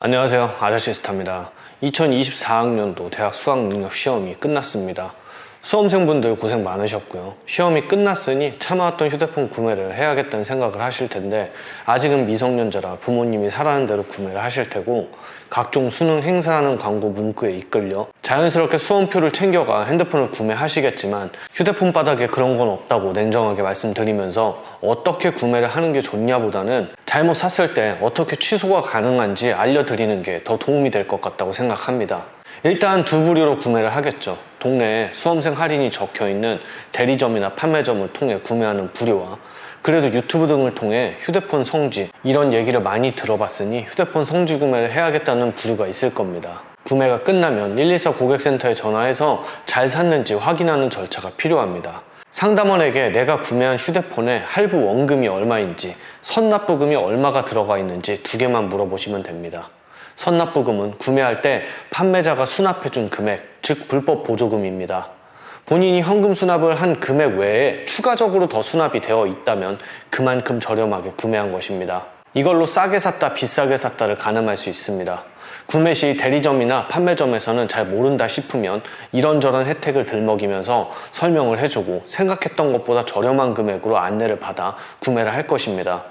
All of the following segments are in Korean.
안녕하세요. 아저씨 스타입니다. 2024학년도 대학 수학능력 시험이 끝났습니다. 수험생분들 고생 많으셨고요. 시험이 끝났으니 참아왔던 휴대폰 구매를 해야겠다는 생각을 하실 텐데 아직은 미성년자라 부모님이 사라는 대로 구매를 하실 테고 각종 수능 행사라는 광고 문구에 이끌려 자연스럽게 수험표를 챙겨가 핸드폰을 구매하시겠지만 휴대폰 바닥에 그런 건 없다고 냉정하게 말씀드리면서 어떻게 구매를 하는 게 좋냐보다는 잘못 샀을 때 어떻게 취소가 가능한지 알려드리는 게 더 도움이 될 것 같다고 생각합니다. 일단 두 부류로 구매를 하겠죠. 동네에 수험생 할인이 적혀 있는 대리점이나 판매점을 통해 구매하는 부류와 그래도 유튜브 등을 통해 휴대폰 성지 이런 얘기를 많이 들어봤으니 휴대폰 성지 구매를 해야겠다는 부류가 있을 겁니다. 구매가 끝나면 114 고객센터에 전화해서 잘 샀는지 확인하는 절차가 필요합니다. 상담원에게 내가 구매한 휴대폰의 할부 원금이 얼마인지 선납부금이 얼마가 들어가 있는지 두 개만 물어보시면 됩니다. 선납부금은 구매할 때 판매자가 수납해준 금액, 즉 불법 보조금입니다. 본인이 현금 수납을 한 금액 외에 추가적으로 더 수납이 되어 있다면 그만큼 저렴하게 구매한 것입니다. 이걸로 싸게 샀다, 비싸게 샀다를 가늠할 수 있습니다. 구매 시 대리점이나 판매점에서는 잘 모른다 싶으면 이런저런 혜택을 들먹이면서 설명을 해주고 생각했던 것보다 저렴한 금액으로 안내를 받아 구매를 할 것입니다.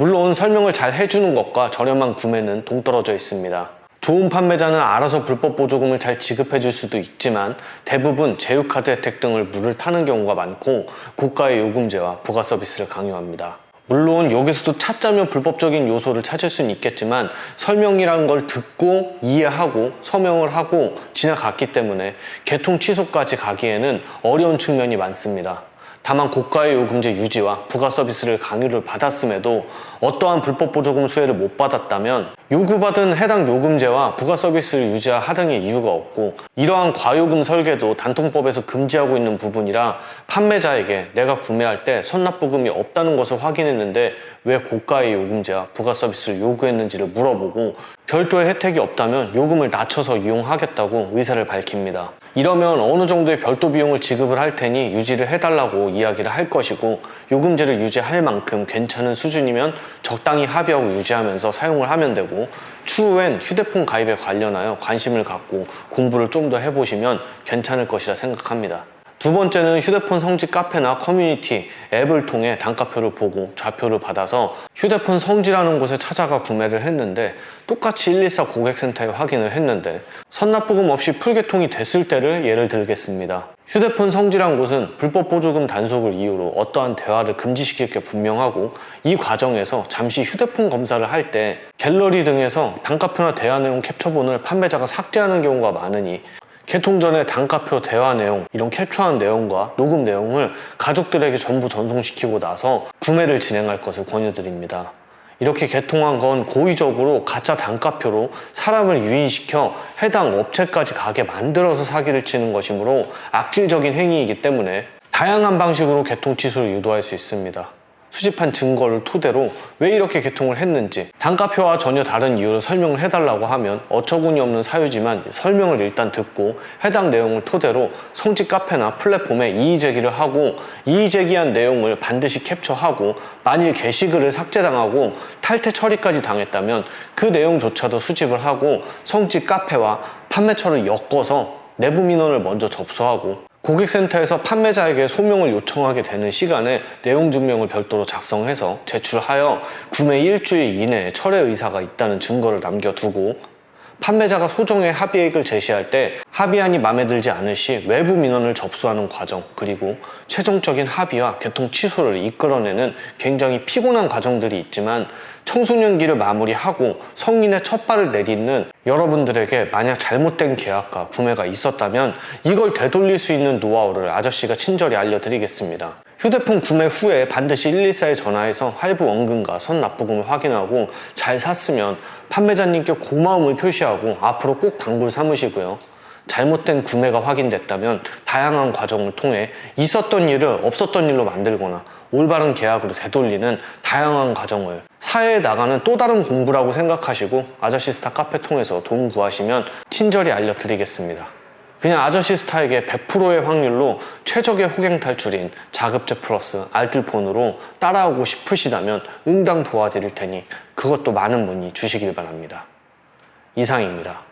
물론 설명을 잘 해주는 것과 저렴한 구매는 동떨어져 있습니다. 좋은 판매자는 알아서 불법 보조금을 잘 지급해 줄 수도 있지만 대부분 제휴카드 혜택 등을 물을 타는 경우가 많고 고가의 요금제와 부가 서비스를 강요합니다. 물론 여기서도 찾자면 불법적인 요소를 찾을 수는 있겠지만 설명이라는 걸 듣고 이해하고 서명을 하고 지나갔기 때문에 개통 취소까지 가기에는 어려운 측면이 많습니다. 다만 고가의 요금제 유지와 부가 서비스를 강요를 받았음에도 어떠한 불법 보조금 수혜를 못 받았다면 요구받은 해당 요금제와 부가 서비스를 유지할 하등의 이유가 없고 이러한 과요금 설계도 단통법에서 금지하고 있는 부분이라 판매자에게 내가 구매할 때 선납부금이 없다는 것을 확인했는데 왜 고가의 요금제와 부가 서비스를 요구했는지를 물어보고 별도의 혜택이 없다면 요금을 낮춰서 이용하겠다고 의사를 밝힙니다. 이러면 어느 정도의 별도 비용을 지급을 할 테니 유지를 해달라고 이야기를 할 것이고 요금제를 유지할 만큼 괜찮은 수준이면 적당히 합의하고 유지하면서 사용을 하면 되고 추후엔 휴대폰 가입에 관련하여 관심을 갖고 공부를 좀 더 해보시면 괜찮을 것이라 생각합니다. 두 번째는 휴대폰 성지 카페나 커뮤니티 앱을 통해 단가표를 보고 좌표를 받아서 휴대폰 성지라는 곳에 찾아가 구매를 했는데 똑같이 114 고객센터에 확인을 했는데 선납부금 없이 풀개통이 됐을 때를 예를 들겠습니다. 휴대폰 성지란 곳은 불법 보조금 단속을 이유로 어떠한 대화를 금지시킬 게 분명하고 이 과정에서 잠시 휴대폰 검사를 할 때 갤러리 등에서 단가표나 대화 내용 캡처본을 판매자가 삭제하는 경우가 많으니 개통 전에 단가표 대화 내용, 이런 캡처한 내용과 녹음 내용을 가족들에게 전부 전송시키고 나서 구매를 진행할 것을 권유드립니다. 이렇게 개통한 건 고의적으로 가짜 단가표로 사람을 유인시켜 해당 업체까지 가게 만들어서 사기를 치는 것이므로 악질적인 행위이기 때문에 다양한 방식으로 개통 취소를 유도할 수 있습니다. 수집한 증거를 토대로 왜 이렇게 개통을 했는지 단가표와 전혀 다른 이유를 설명을 해달라고 하면 어처구니 없는 사유지만 설명을 일단 듣고 해당 내용을 토대로 성지 카페나 플랫폼에 이의 제기를 하고 이의 제기한 내용을 반드시 캡처하고 만일 게시글을 삭제당하고 탈퇴 처리까지 당했다면 그 내용조차도 수집을 하고 성지 카페와 판매처를 엮어서 내부 민원을 먼저 접수하고 고객센터에서 판매자에게 소명을 요청하게 되는 시간에 내용 증명을 별도로 작성해서 제출하여 구매 일주일 이내에 철회 의사가 있다는 증거를 남겨두고 판매자가 소정의 합의액을 제시할 때 합의안이 마음에 들지 않을 시 외부 민원을 접수하는 과정 그리고 최종적인 합의와 개통 취소를 이끌어내는 굉장히 피곤한 과정들이 있지만 청소년기를 마무리하고 성인의 첫 발을 내딛는 여러분들에게 만약 잘못된 계약과 구매가 있었다면 이걸 되돌릴 수 있는 노하우를 아저씨가 친절히 알려드리겠습니다. 휴대폰 구매 후에 반드시 114에 전화해서 할부 원금과 선납부금을 확인하고 잘 샀으면 판매자님께 고마움을 표시하고 앞으로 꼭 단골 삼으시고요. 잘못된 구매가 확인됐다면 다양한 과정을 통해 있었던 일을 없었던 일로 만들거나 올바른 계약으로 되돌리는 다양한 과정을 사회에 나가는 또 다른 공부라고 생각하시고 아저씨 스타 카페 통해서 도움 구하시면 친절히 알려드리겠습니다. 그냥 아저씨 스타에게 100%의 확률로 최적의 호갱 탈출인 자급제 플러스 알뜰폰으로 따라오고 싶으시다면 응당 도와드릴 테니 그것도 많은 문의 주시길 바랍니다. 이상입니다.